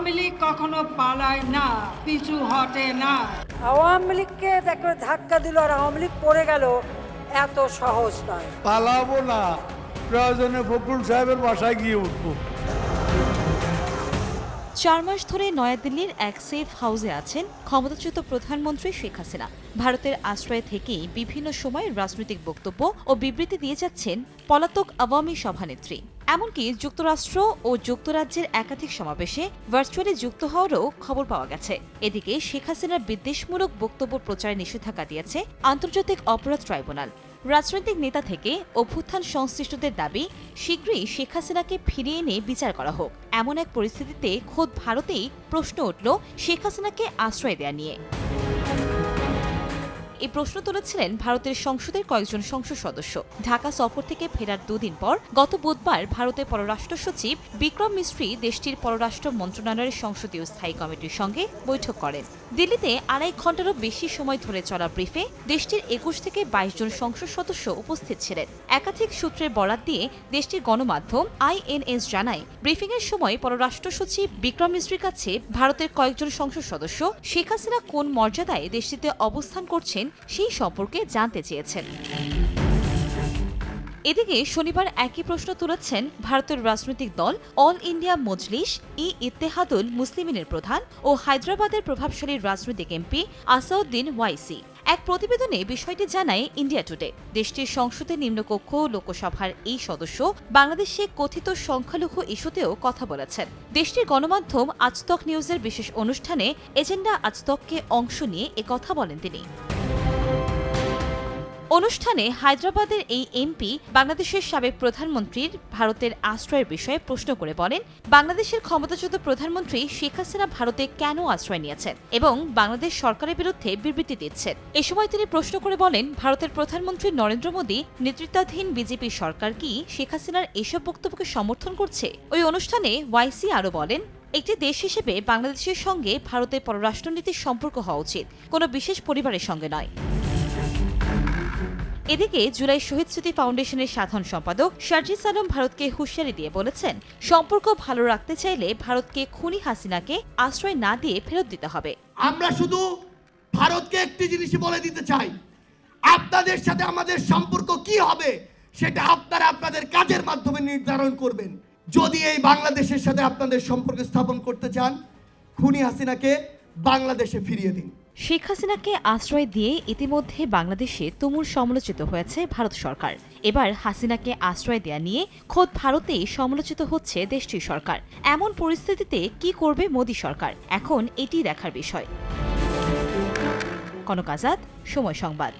আওয়ামী লীগ কখনো পালায় না পিছু হটে না। আওয়ামী লীগকে দেখো ধাক্কা দিল আর আওয়ামী লীগ পড়ে গেল এত সহজ নয়। পালাবো না প্রয়োজনে ফখরুল সাহেবের বাসায় গিয়ে উঠবো। চার মাস ধরে নয়াদিল্লির এক সেফ হাউসে আছেন ক্ষমতাচ্যুত প্রধানমন্ত্রী শেখ হাসিনা। ভারতের আশ্রয় থেকেই বিভিন্ন সময় রাজনৈতিক বক্তব্য ও বিবৃতি দিয়ে যাচ্ছেন পলাতক আওয়ামী সভানেত্রী। এমনকি যুক্তরাষ্ট্র ও যুক্তরাজ্যের একাধিক সমাবেশে ভার্চুয়ালি যুক্ত হওয়ারও খবর পাওয়া গেছে। এদিকে শেখ হাসিনার বিদ্বেষমূলক বক্তব্য প্রচারে নিষেধাজ্ঞা দিয়েছে আন্তর্জাতিক অপরাধ ট্রাইব্যুনাল। রাজনৈতিক নেতা থেকে অভ্যুত্থান সংশ্লিষ্টদের দাবি, শীঘ্রই শেখ হাসিনাকে ফিরিয়ে এনে বিচার করা হোক। এমন এক পরিস্থিতিতে খোদ ভারতেই প্রশ্ন উঠল শেখ হাসিনাকে আশ্রয় দেয়া নিয়ে। এই প্রশ্ন তুলেছিলেন ভারতের সংসদের কয়েকজন সংসদ সদস্য। ঢাকা সফর থেকে ফেরার দুদিন পর গত বুধবার ভারতের পররাষ্ট্র সচিব বিক্রম মিস্ত্রি দেশটির পররাষ্ট্র মন্ত্রণালয়ের সংসদীয় স্থায়ী কমিটির সঙ্গে বৈঠক করেন। দিল্লিতে আড়াই ঘন্টারও বেশি সময় ধরে চলা ব্রিফে দেশটির একুশ থেকে বাইশ জন সংসদ সদস্য উপস্থিত ছিলেন। একাধিক সূত্রের বরাত দিয়ে দেশটির গণমাধ্যম আইএনএস জানায়, ব্রিফিংয়ের সময় পররাষ্ট্র সচিব বিক্রম মিস্ত্রির কাছে ভারতের কয়েকজন সংসদ সদস্য শেখ হাসিনা কোন মর্যাদায় দেশটিতে অবস্থান করছেন সেই সম্পর্কে জানতে চেয়েছেন। এদিকে শনিবার একই প্রশ্ন তুলেছেন ভারতের রাজনৈতিক দল অল ইন্ডিয়া মজলিস ই ইত্তেহাদুল মুসলিমিনের প্রধান ও হায়দ্রাবাদের প্রভাবশালী রাজনৈতিক এমপি আসাউদ্দিন ওয়াইসি। এক প্রতিবেদনে বিষয়টি জানায় ইন্ডিয়া টুডে। দেশটির সংসদের নিম্নকক্ষ লোকসভার এই সদস্য বাংলাদেশে কথিত সংখ্যালঘু ইস্যুতেও কথা বলেছেন। দেশটির গণমাধ্যম আজতক নিউজের বিশেষ অনুষ্ঠানে এজেন্ডা আজতককে অংশ নিয়ে একথা বলেন তিনি। অনুষ্ঠানে হায়দ্রাবাদের এই এমপি বাংলাদেশের সাবেক প্রধানমন্ত্রীর ভারতের আশ্রয়ের বিষয়ে প্রশ্ন করে বলেন, বাংলাদেশের ক্ষমতাচ্যুত প্রধানমন্ত্রী শেখ হাসিনা ভারতে কেন আশ্রয় নিয়েছেন এবং বাংলাদেশ সরকারের বিরুদ্ধে বিবৃতি দিচ্ছেন? এ সময় তিনি প্রশ্ন করে বলেন, ভারতের প্রধানমন্ত্রী নরেন্দ্র মোদী নেতৃত্বাধীন বিজেপি সরকার কি শেখ হাসিনার এসব বক্তব্যকে সমর্থন করছে? ওই অনুষ্ঠানে ওয়াইসি আরও বলেন, একটি দেশ হিসেবে বাংলাদেশের সঙ্গে ভারতের পররাষ্ট্রনীতির সম্পর্ক হওয়া উচিত, কোনো বিশেষ পরিবারের সঙ্গে নয়। এদিকে জুলাই শহীদ স্মৃতি ফাউন্ডেশনের সাধারণ সম্পাদক শারজিস আলম ভারতকে হুঁশিয়ারি দিয়ে বলেছেন, সম্পর্ক ভালো রাখতে চাইলে ভারতকে খুনি হাসিনাকে আশ্রয় না দিয়ে ফেরত দিতে হবে। আমরা শুধু ভারতকে একটি জিনিস বলে দিতে চাই, আপনাদের সাথে আমাদের সম্পর্ক কি হবে সেটা আপনারা আপনাদের কাজের মাধ্যমে নির্ধারণ করবেন। যদি এই বাংলাদেশের সাথে আপনাদের সম্পর্ক স্থাপন করতে চান, খুনি হাসিনাকে বাংলাদেশে ফিরিয়ে দিন। শেখ হাসিনাকে আশ্রয় দিয়ে ইতিমধ্যে বাংলাদেশে তুমুল সমালোচিত হয়েছে ভারত সরকার। এবার হাসিনাকে আশ্রয় দেয়া নিয়ে খোদ ভারতেই সমালোচিত হচ্ছে দেশটির সরকার। এমন পরিস্থিতিতে কি করবে মোদী সরকার? এখন এটি দেখার বিষয়। কনক আজাদ, সময় সংবাদ।